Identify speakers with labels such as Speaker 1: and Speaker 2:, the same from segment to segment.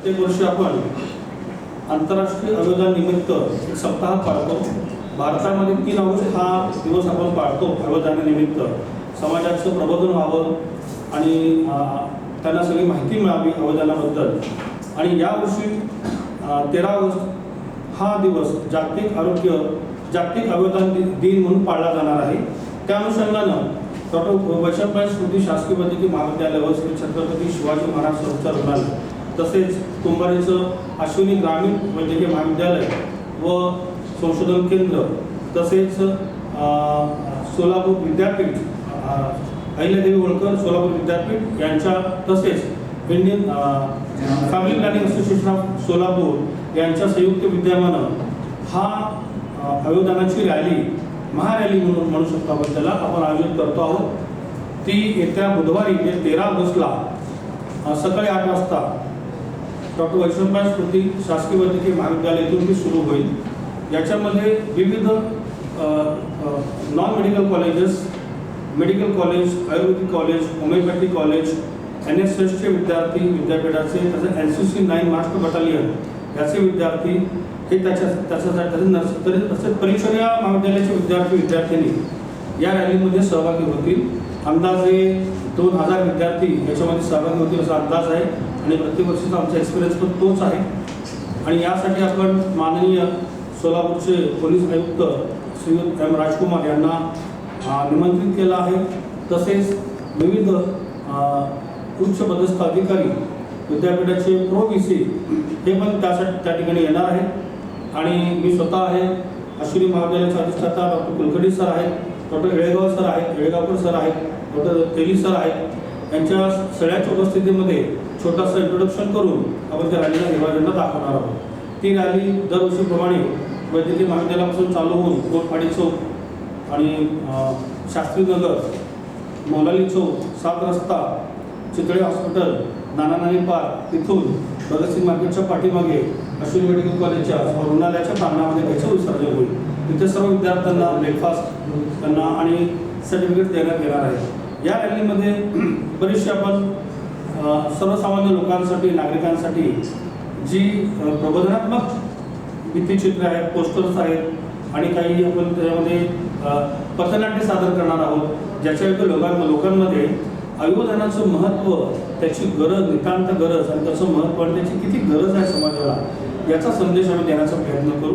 Speaker 1: प्रत्येक वर्षी आपण आंतरराष्ट्रीय अवयवदान निमित्त एक सप्ताह पाळतो. भारतामध्ये तीन ऑगस्ट हा दिवस आपण पाळतो अवयवदानानिमित्त समाजाचं प्रबोधन व्हावं आणि त्यांना सगळी माहिती मिळावी अवदानाबद्दल आणि यावर्षी तेरा ऑगस्ट हा दिवस जागतिक आरोग्य जागतिक अवदान दिन म्हणून पाळला जाणार आहे. त्या अनुषंगानं डॉक्टर वैशंपाय स्मृती शासकीय वैद्यकीय महाविद्यालय व श्री छत्रपती शिवाजी महाराज संस्था रुग्णालय तसेच कुंभारीचं अश्विनी ग्रामीण वैद्यकीय महाविद्यालय व संशोधन केंद्र तसेच सोलापूर विद्यापीठ अहिल्यादेवी होळकर सोलापूर विद्यापीठ यांच्या तसेच Indian family planning association of Solapur यांच्या संयुक्त विद्यमानं हा अ, रॅली महारॅली म्हणून म्हणू शकतो आपण त्याला आपण आयोजित करतो आहोत. ती येत्या बुधवारी म्हणजे तेरा ऑगस्टला सकाळी आठ वाजता डॉक्टर वैष्णवराज स्मृती शासकीय वैद्यकीय महाविद्यालयातून ती सुरू होईल. याच्यामध्ये विविध non medical colleges medical college ayurvedic college homeopathy college N S एसचे विद्यार्थी विद्यापीठाचे तसेच N C C nine master battalion याचे विद्यार्थी हे त्याच्या त्याच्यासाठी तसेच नर्स तरी तसेच परिसर या महाविद्यालयाचे विद्यार्थी विद्यार्थिनी या रॅलीमध्ये सहभागी होतील. अंदाजे दोन हजार विद्यार्थी याच्यामध्ये सहभागी होतील असा अंदाज आहे. आणि प्रत्येक वर्षीचा आमचा एक्सपिरियन्स पण तोच आहे. आणि यासाठी आपण माननीय सोलापूरचे पोलीस आयुक्त श्रीयुत एम राजकुमार यांना निमंत्रित केलं आहे. तसेच विविध उच्च पदस्थ अधिकारी विद्यापीठाचे प्रो व्ही सी हे पण त्यासाठी त्या ठिकाणी येणार आहेत. आणि मी स्वतः आहे अश्विनी महाविद्यालयाचे अधिष्ठाता डॉक्टर कुलकर्णी सर आहेत. डॉक्टर येळेगाव सर आहेत येळेगावकर सर आहेत डॉक्टर तेली सर आहेत यांच्या सगळ्याच उपस्थितीमध्ये छोटासा इंट्रोडक्शन करून आपण त्या रॅलीला हिरवा झेंडा दाखवणार आहोत. ती रॅली दरवर्षीप्रमाणे वैद्यकीय महाविद्यालयापासून चालू होऊन कोटपाडी चौक आणि शास्त्री नगर मोलाली चौक सात रस्ता चितळे हॉस्पिटल नाना नानी पार्क तिथून भगतसिंग मार्केटच्या पाठीमागे अश्विनी मेडिकल कॉलेजच्या रुग्णालयाच्या प्रांगणामध्ये त्याचं विसर्जन तिथे सर्व विद्यार्थ्यांना ब्रेकफास्ट त्यांना आणि सर्टिफिकेट देण्यात येणार आहे. या रॅलीमध्ये बरीचशी आपण सर्वसामान्य लोकांसाठी नागरिकांसाठी जी प्रबोधनात्मक भित्तीचित्र आहेत पोस्टर्स आहेत आणि काही आपण त्याच्यामध्ये पथनाट्य सादर करणार आहोत ज्याच्या लोकांना लोकां लोकांमध्ये आयुर्वेदानाचं महत्त्व त्याची गरज नितांत गरज आणि त्याचं महत्त्व आणि त्याची किती गरज आहे समाजाला याचा संदेश आम्ही देण्याचा प्रयत्न करू.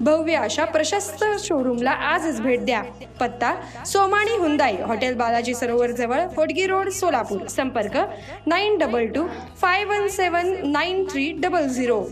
Speaker 2: भव्य अशा प्रशस्त शोरूमला आजच भेट द्या. पत्ता सोमाणी हुंदाई हॉटेल बालाजी सरोवर जवळ होडगी रोड सोलापूर. संपर्क nine double two five one seven nine three double zero.